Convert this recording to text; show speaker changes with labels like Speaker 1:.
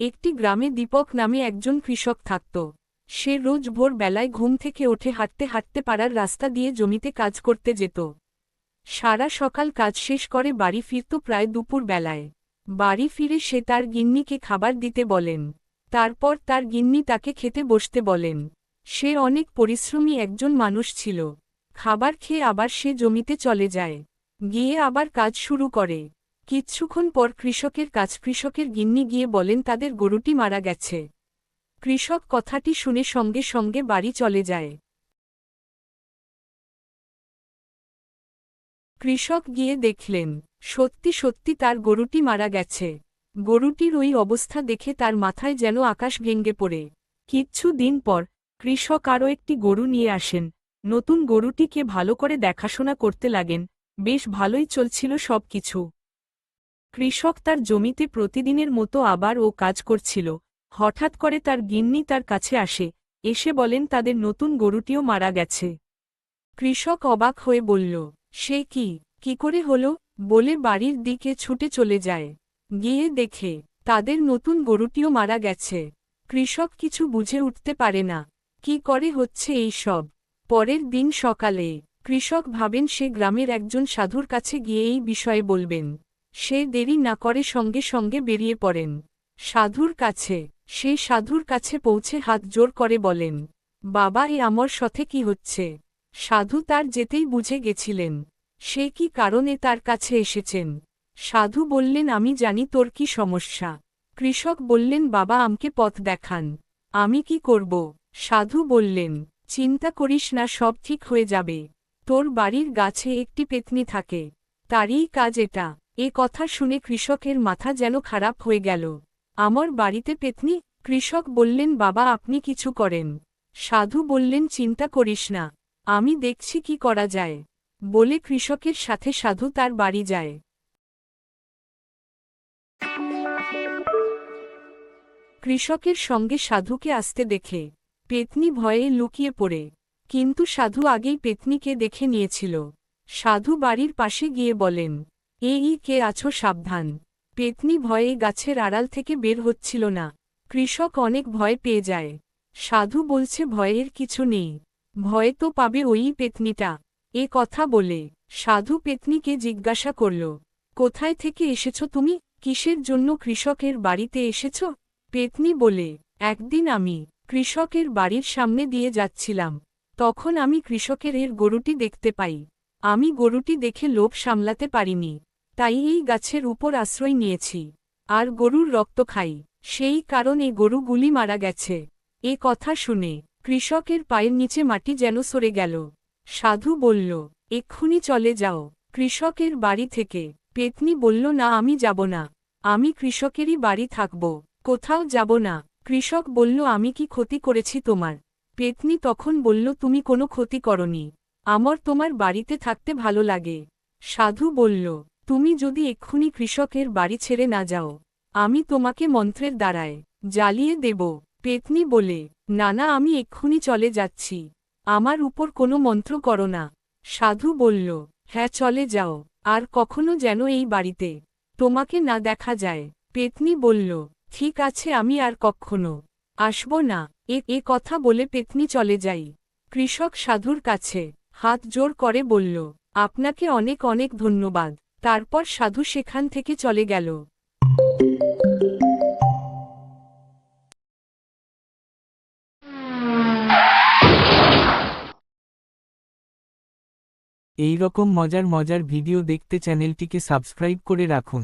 Speaker 1: একটি গ্রামে দীপক নামে একজন কৃষক থাকত। সে রোজ ভোর বেলায় ঘুম থেকে ওঠে হাঁটতে হাঁটতে পাড়ার রাস্তা দিয়ে জমিতে কাজ করতে যেত। সারা সকাল কাজ শেষ করে বাড়ি ফিরত প্রায় দুপুর বেলায়। বাড়ি ফিরে সে তার গিন্নিকে খাবার দিতে বলেন। তারপর তার গিন্নি তাকে খেতে বসতে বলেন। সে অনেক পরিশ্রমী একজন মানুষ ছিল। খাবার খেয়ে আবার সে জমিতে চলে যায়। গিয়ে আবার কাজ শুরু করে। কিচ্ছুক্ষণ পর কৃষকের কাজ কৃষকের গিন্নি গিয়ে বলেন, তাদের গরুটি মারা গেছে কৃষক কথাটি শুনে সঙ্গে সঙ্গে বাড়ি চলে যায়। কৃষক গিয়ে দেখলেন, সত্যি সত্যি তার গরুটি মারা গেছে। গরুটির ওই অবস্থা দেখে তার মাথায় যেন আকাশ ভেঙ্গে পড়ে। কিচ্ছু দিন পর কৃষক আরও একটি গরু নিয়ে আসেন। নতুন গরুটিকে ভালো করে দেখাশোনা করতে লাগেন। বেশ ভালোই চলছিল সব কিছু কৃষক তার জমিতে প্রতিদিনের মতো আবার ও কাজ করছিল। হঠাৎ করে তার গিন্নি তার কাছে আসে, এসে বলেন তাদের নতুন গরুটিও মারা গেছে। কৃষক অবাক হয়ে বলল, সে কি? কি করে হল? বলে বাড়ির দিকে ছুটে চলে যায়। গিয়ে দেখে, তাদের নতুন গরুটিও মারা গেছে। কৃষক কিছু বুঝে উঠতে পারে না, কি করে হচ্ছে এই সব? পরের দিন সকালে, কৃষক ভাবেন সে গ্রামের একজন সাধুর কাছে গিয়ে এই বিষয়ে বলবেন। সে দেরি না করে সঙ্গে সঙ্গে বেরিয়ে পড়েন। সাধুর কাছে, সে সাধুর কাছে পৌঁছে হাত জোর করে বলেন, বাবা, এ আমার সাথে কি হচ্ছে? সাধু তার যেতেই বুঝে গেছিলেন, সে কি কারণে তার কাছে এসেছেন? সাধু বললেন, আমি জানি তোর কি সমস্যা। কৃষক বললেন, বাবা, আমকে পথ দেখান, আমি কি করব? সাধু বললেন, চিন্তা করিস না, সব ঠিক হয়ে যাবে। তোর বাড়ির গাছে একটি পেতনি থাকে, তারই কাজ এটা। এ কথা শুনে কৃষকের মাথা যেন খারাপ হয়ে গেল। আমার বাড়িতে পেতনি? কৃষক বললেন, বাবা, আপনি কিছু করেন। সাধু বললেন, চিন্তা করিস না, আমি দেখছি কি করা যায়। বলে কৃষকের সাথে সাধু তার বাড়ি যায়। কৃষকের সঙ্গে সাধুকে আসতে দেখে পেতনি ভয়ে লুকিয়ে পড়ে। কিন্তু সাধু আগেই পেতনিকে দেখে নিয়েছিল। সাধু বাড়ির পাশে গিয়ে বলেন এই কে আছো সাবধান। পেতনি ভয়ে গাছের আড়াল থেকে বের হচ্ছিল না। কৃষক অনেক ভয় পেয়ে যায়। সাধু বলছে ভয়ের কিছু নেই। ভয় তো পাবে ওই পেতনিটা। এ কথা বলে সাধু পেতনিকে জিজ্ঞাসা করল, কোথায় থেকে এসেছ তুমি? কিসের জন্য কৃষকের বাড়িতে এসেছ? পেতনি বলে, একদিন আমি কৃষকের বাড়ির সামনে দিয়ে যাচ্ছিলাম। তখন আমি কৃষকের এর গরুটি দেখতে পাই। আমি গরুটি দেখে লোভ সামলাতে পারিনি। তাই এই গাছের উপর আশ্রয় নিয়েছি। আর গরুর রক্ত খাই। সেই কারণে গরুগুলি মারা গেছে। এ কথা শুনে কৃষকের পায়ের নিচে মাটি যেন সরে গেল। সাধু বলল, এক্ষুনি চলে যাও। কৃষকের বাড়ি থেকে পেতনি বলল, না, আমি যাব না। আমি কৃষকেরই বাড়ি থাকব। কোথাও যাব না। কৃষক বলল, আমি কি ক্ষতি করেছি তোমার? পেতনি তখন বলল, তুমি কোনো ক্ষতি করনি। আমার তোমার বাড়িতে থাকতে ভালো লাগে। সাধু বলল তুমি যদি এক্ষুনি কৃষকের বাড়ি ছেড়ে না যাও, আমি তোমাকে মন্ত্রের দ্বারায় জ্বালিয়ে দেব। পেতনি বলে, নানা, আমি এক্ষুনি চলে যাচ্ছি। আমার উপর কোনো মন্ত্র করো না। সাধু বলল হ্যাঁ চলে যাও। আর কখনো যেন এই বাড়িতে তোমাকে না দেখা যায়। পেতনি বলল, ঠিক আছে, আমি আর কখনো আসব না। এ এ কথা বলে পেতনি চলে যাই। কৃষক সাধুর কাছে হাত জোর করে বলল, আপনাকে অনেক অনেক ধন্যবাদ। তারপর সাধু সেখান থেকে চলে গেল।
Speaker 2: এইরকম মজার মজার ভিডিও দেখতে চ্যানেলটিকে সাবস্ক্রাইব করে রাখুন।